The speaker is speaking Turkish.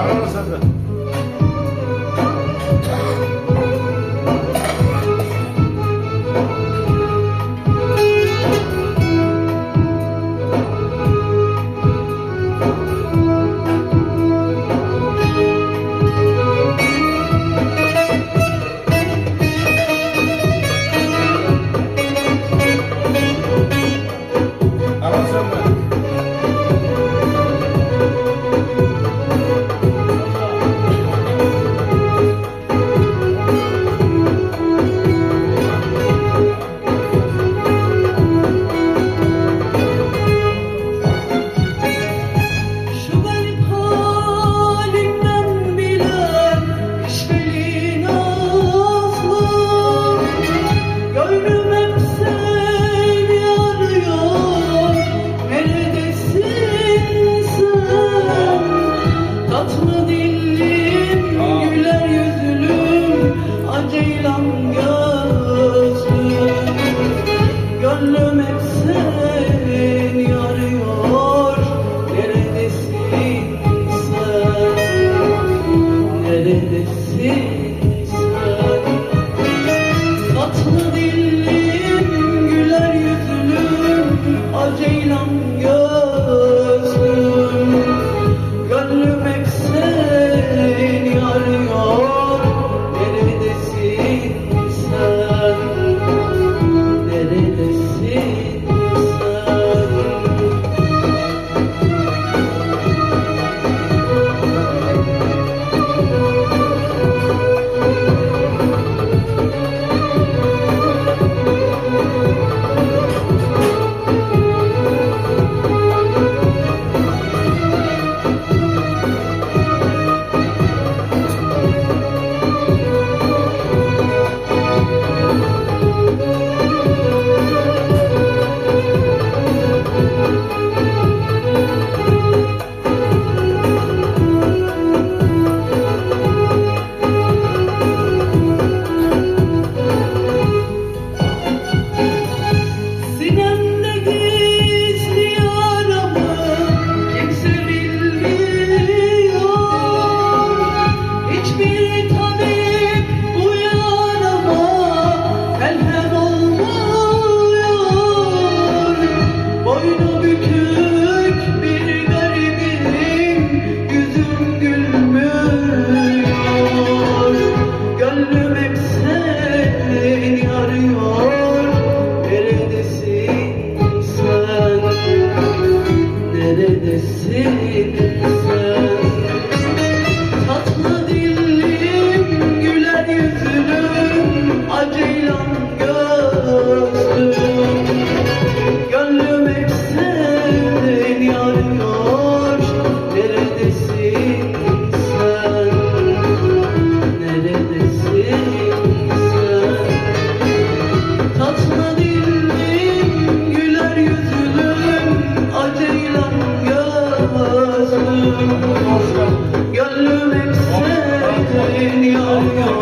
Vámonos a this this Gönlüm hep senin yanıyor